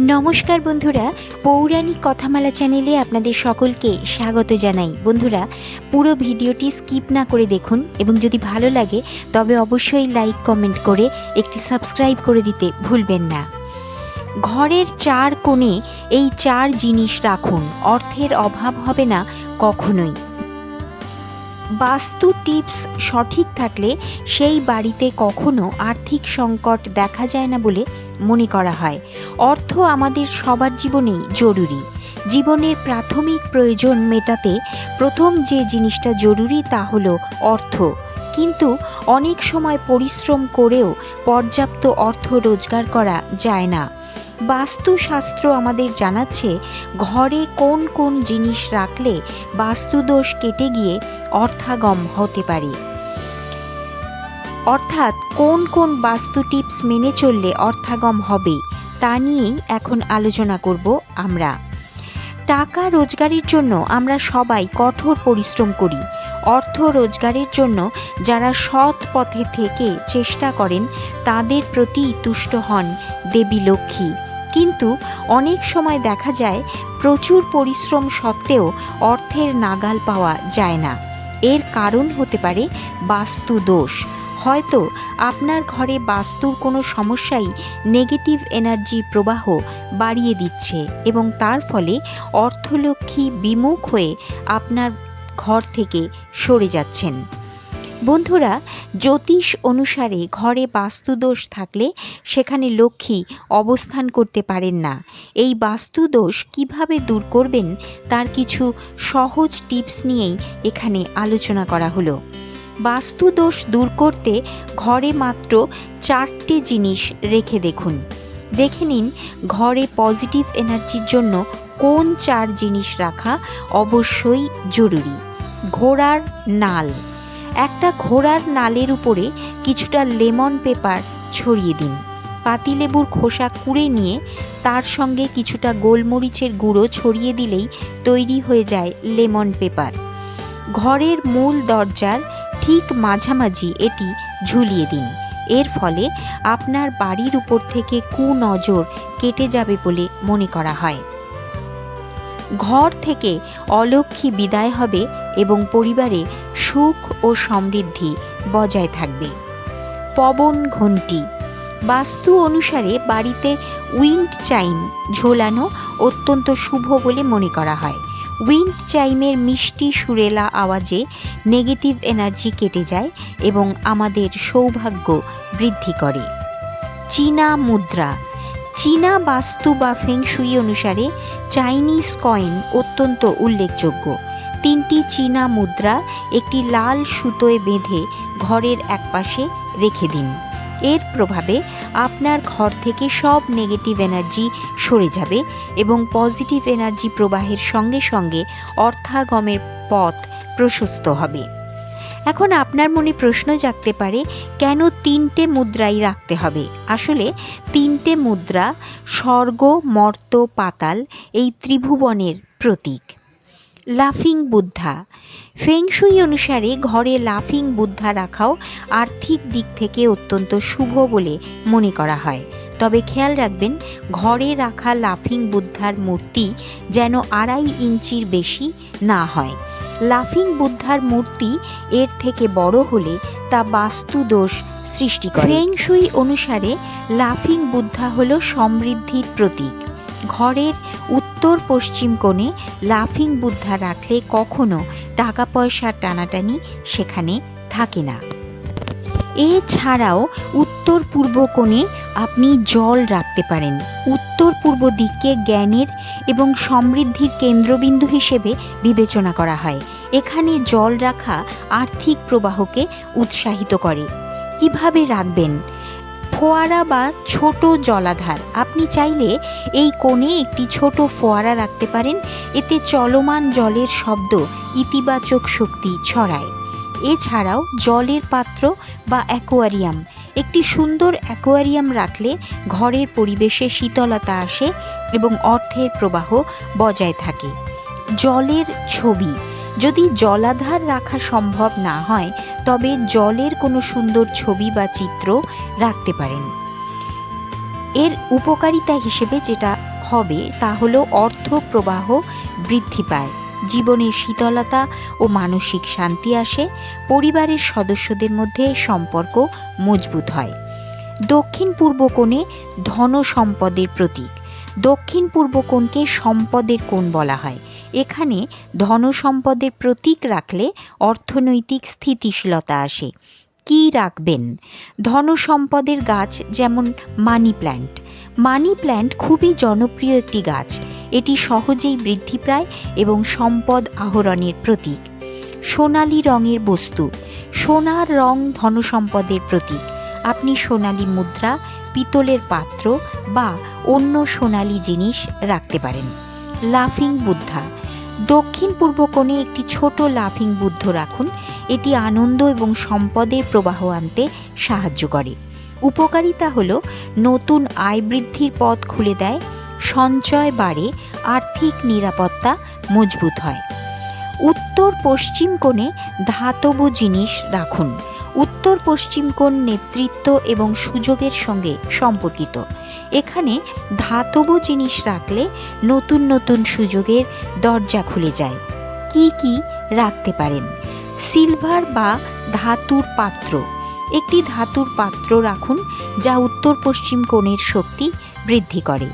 নমস্কার বন্ধুরা, পৌরাণিক কথামালা চ্যানেলে আপনাদের সকলকে স্বাগত জানাই। বন্ধুরা, পুরো ভিডিওটি স্কিপ না করে দেখুন এবং যদি ভালো লাগে, তবে অবশ্যই লাইক, কমেন্ট করে একটি সাবস্ক্রাইব করে দিতে ভুলবেন না। ঘরের চার কোণে এই চার জিনিস রাখুন, অর্থের অভাব হবে না কখনোই। বাস্তু টিপস সঠিক থাকলে সেই বাড়িতে কখনো আর্থিক সংকট দেখা যায় না বলে মনে করা হয়। অর্থ আমাদের সবার জীবনেই জরুরি। জীবনের প্রাথমিক প্রয়োজন মেটাতে প্রথম যে জিনিসটা জরুরি তা হলো অর্থ। কিন্তু অনেক সময় পরিশ্রম করেও পর্যাপ্ত অর্থ রোজগার করা যায় না। বাস্তুশাস্ত্র আমাদের জানাচ্ছে, ঘরে কোন কোন জিনিস রাখলে বাস্তুদোষ কেটে গিয়ে অর্থাগম হতে পারে। অর্থাৎ কোন কোন বাস্তু টিপস মেনে চললে অর্থাগম হবে, তা নিয়েই এখন আলোচনা করব আমরা। টাকা রোজগারের জন্য আমরা সবাই কঠোর পরিশ্রম করি। অর্থ রোজগারের জন্য যারা সৎ পথে থেকে চেষ্টা করেন, তাদের প্রতি তুষ্ট হন দেবী লক্ষ্মী। কিন্তু অনেক সময় দেখা যায় প্রচুর পরিশ্রম সত্ত্বেও অর্থের নাগাল পাওয়া যায় না। এর কারণ হতে পারে বাস্তু দোষ। হয়তো আপনার ঘরে বাস্তুর কোনো সমস্যাই নেগেটিভ এনার্জির প্রবাহ বাড়িয়ে দিচ্ছে এবং তার ফলে অর্থলক্ষ্মী বিমুখ হয়ে আপনার ঘর থেকে সরে যাচ্ছেন। বন্ধুরা, জ্যোতিষ অনুসারে ঘরে বাস্তুদোষ থাকলে সেখানে লক্ষ্মী অবস্থান করতে পারেন না। এই বাস্তুদোষ কীভাবে দূর করবেন তার কিছু সহজ টিপস নিয়েই এখানে আলোচনা করা হলো। বাস্তুদোষ দূর করতে ঘরে মাত্র চারটে জিনিস রেখে দেখুন। দেখে নিন, ঘরে পজিটিভ এনার্জির জন্য কোন চার জিনিস রাখা অবশ্যই জরুরি। ঘোড়ার নাল। একটা ঘোড়ার নালের উপরে কিছুটা লেমন পেপার ছড়িয়ে দিন। পাতিলেবুর খোসা কুড়ে নিয়ে তার সঙ্গে কিছুটা গোলমরিচের গুঁড়ো ছড়িয়ে দিলেই তৈরি হয়ে যায় লেমন পেপার। ঘরের মূল দরজার ঠিক মাঝামাঝি এটি ঝুলিয়ে দিন। এর ফলে আপনার বাড়ির উপর থেকে কুনজর কেটে যাবে বলে মনে করা হয়। ঘর থেকে অলক্ষ্মী বিদায় হবে এবং পরিবারে সুখ ও সমৃদ্ধি বজায় থাকবে। পবন ঘণ্টি। বাস্তু অনুসারে বাড়িতে উইন্ড চাইম ঝোলানো অত্যন্ত শুভ বলে মনে করা হয়। উইন্ড চাইমের মিষ্টি সুরেলা আওয়াজে নেগেটিভ এনার্জি কেটে যায় এবং আমাদের সৌভাগ্য বৃদ্ধি করে। চীনা মুদ্রা। চীনা বাস্তু বা ফেংশুই অনুসারে চাইনিজ কয়েন অত্যন্ত উল্লেখযোগ্য। তিনটি চীনা মুদ্রা একটি লাল সুতোয় বেঁধে ঘরের একপাশে রেখে দিন। এর প্রভাবে আপনার ঘর থেকে সব নেগেটিভ এনার্জি সরে যাবে এবং পজিটিভ এনার্জি প্রবাহের সঙ্গে সঙ্গে অর্থাগমের পথ প্রশস্ত হবে। এখন আপনার মনে প্রশ্ন জাগতে পারে, কেন তিনটে মুদ্রাই রাখতে হবে? আসলে তিনটে মুদ্রা স্বর্গ, মর্ত, পাতাল, এই ত্রিভুবনের প্রতীক। লাফিং বুদ্ধা। ফেংশুই অনুসারে ঘরে লাফিং বুদ্ধা রাখাও আর্থিক দিক থেকে অত্যন্ত শুভ বলে মনে করা হয়। তবে খেয়াল রাখবেন, ঘরে রাখা লাফিং বুদ্ধার মূর্তি যেন আড়াই ইঞ্চির বেশি না হয়। লাফিং বুদ্ধার মূর্তি এর থেকে বড় হলে তা বাস্তু দোষ সৃষ্টি করে। ফেংশুই অনুসারে লাফিং বুদ্ধা হল সমৃদ্ধির প্রতীক। ঘরের উত্তর পশ্চিম কোণে লাফিং বুদ্ধা রাখলে কখনো টাকা পয়সার টানাটানি সেখানে থাকে না। এছাড়াও উত্তর পূর্ব কোণে আপনি জল রাখতে পারেন। উত্তর পূর্ব দিককে জ্ঞানের এবং সমৃদ্ধির কেন্দ্রবিন্দু হিসেবে বিবেচনা করা হয়। এখানে জল রাখা আর্থিক প্রবাহকে উৎসাহিত করে। কীভাবে রাখবেন? ফোয়ারা বা ছোট জলাধার। আপনি চাইলে এই কোণে একটি ছোট ফোয়ারা রাখতে পারেন। এতে চলমান জলের শব্দ ইতিবাচক শক্তি ছড়ায়। এছাড়াও জলের পাত্র বা অ্যাকোয়ারিয়াম। একটি সুন্দর অ্যাকোয়ারিয়াম রাখলে ঘরের পরিবেশে শীতলতা আসে এবং অর্থের প্রবাহ বজায় থাকে। জলের ছবি। যদি জলাধার রাখা সম্ভব না হয়, তবে জলের কোনো সুন্দর ছবি বা চিত্র রাখতে পারেন। এর উপকারিতা হিসেবে যেটা হবে, তা হলো অর্থ প্রবাহ বৃদ্ধি পায় জীবনের শীতলতা ও মানসিক শান্তি আসে, পরিবারের সদস্যদের মধ্যে সম্পর্ক মজবুত হয়। দক্ষিণ পূর্ব কোণে ধন সম্পদের প্রতীক। দক্ষিণ পূর্ব কোণকে সম্পদের কোণ বলা হয়। এখানে ধন সম্পদের প্রতীক রাখলে অর্থনৈতিক স্থিতিশীলতা আসে। কি রাখবেন? ধন সম্পদের গাছ যেমন মানি প্ল্যান্ট মানি প্ল্যান্ট খুবই জনপ্রিয় একটি গাছ। এটি সহজেই বৃদ্ধি পায় এবং সম্পদ আহরণের প্রতীক। সোনালি রঙের বস্তু। সোনার রং ধনসম্পদের প্রতীক। আপনি সোনালি মুদ্রা, পিতলের পাত্র বা অন্য সোনালি জিনিস রাখতে পারেন। লাফিং বুদ্ধা দক্ষিণ পূর্ব কোণে একটি ছোট লাফিং বুদ্ধ রাখুন। এটি আনন্দ এবং সম্পদের প্রবাহ আনতে সাহায্য করে। উপকারিতা হলো, নতুন আয় বৃদ্ধির পথ খুলে দেয়, সঞ্চয় বাড়ে, আর্থিক নিরাপত্তা মজবুত হয়। উত্তর পশ্চিম কোণে ধাতব জিনিস রাখুন। উত্তর পশ্চিম কোণ নেতৃত্ব এবং সুযোগের সঙ্গে সম্পর্কিত। এখানে ধাতব জিনিস রাখলে নতুন নতুন সুযোগের দরজা খুলে যায়। কি কি রাখতে পারেন? সিলভার বা ধাতুর পাত্র। একটি ধাতুর পাত্র রাখুন যা উত্তর পশ্চিম কোণের শক্তি বৃদ্ধি করে।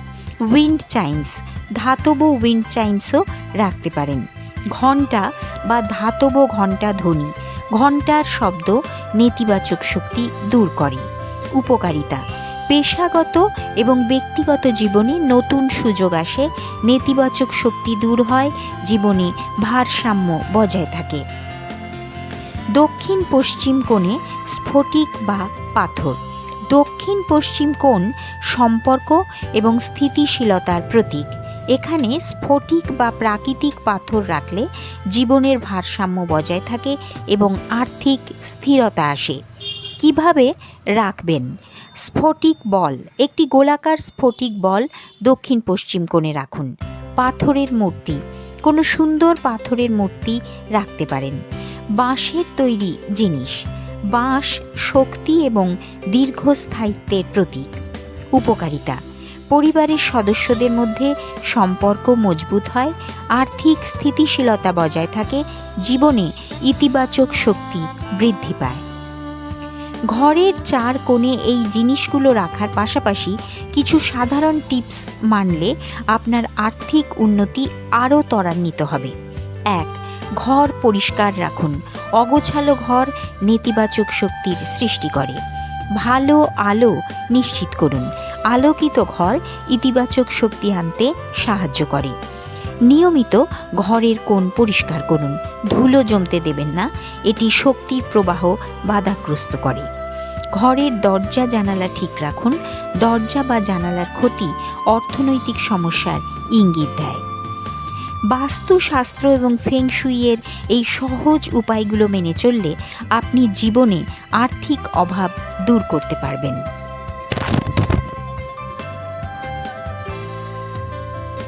Wind chimes. ধাতব উইন্ড চাইন্সও রাখতে পারেন। ঘণ্টা বা ধাতব ঘণ্টা ধ্বনি। ঘণ্টার শব্দ নেতিবাচক শক্তি দূর করে। উপকারিতা। পেশাগত এবং ব্যক্তিগত জীবনে নতুন সুযোগ আসে, নেতিবাচক শক্তি দূর হয়, জীবনে ভারসাম্য বজায় থাকে। দক্ষিণ পশ্চিম কোণে স্ফটিক বা পাথর। দক্ষিণ পশ্চিম কোণ সম্পর্ক এবং স্থিতিশীলতার প্রতীক। এখানে স্ফটিক বা প্রাকৃতিক পাথর রাখলে জীবনের ভারসাম্য বজায় থাকে এবং আর্থিক স্থিরতা আসে। কীভাবে রাখবেন? স্ফটিক বল, একটি গোলাকার স্ফটিক বল দক্ষিণ পশ্চিম কোণে রাখুন। পাথরের মূর্তি, কোনো সুন্দর পাথরের মূর্তি রাখতে পারেন। বাঁশের তৈরি জিনিস, বাঁশ শক্তি এবং দীর্ঘস্থায়িত্বের প্রতীক। উপকারিতা, পরিবারের সদস্যদের মধ্যে সম্পর্ক মজবুত হয়, আর্থিক স্থিতিশীলতা বজায় থাকে, জীবনে ইতিবাচক শক্তি বৃদ্ধি পায়। ঘরের চার কোণে এই জিনিসগুলো রাখার পাশাপাশি কিছু সাধারণ টিপস মানলে আপনার আর্থিক উন্নতি আরও ত্বরান্বিত হবে। এক, ঘর পরিষ্কার রাখুন। অগোছালো ঘর নেতিবাচক শক্তির সৃষ্টি করে। ভালো আলো নিশ্চিত করুন। আলোকিত ঘর ইতিবাচক শক্তি আনতে সাহায্য করে। নিয়মিত ঘরের কোণ পরিষ্কার করুন। ধুলো জমতে দেবেন না। এটি শক্তির প্রবাহ বাধাগ্রস্ত করে। ঘরের দরজা জানালা ঠিক রাখুন। দরজা বা জানালার ক্ষতি অর্থনৈতিক সমস্যার ইঙ্গিত দেয়। বাস্তুশাস্ত্র এবং ফেংশুইয়ের এই সহজ উপায়গুলো মেনে চললে আপনি জীবনে আর্থিক অভাব দূর করতে পারবেন।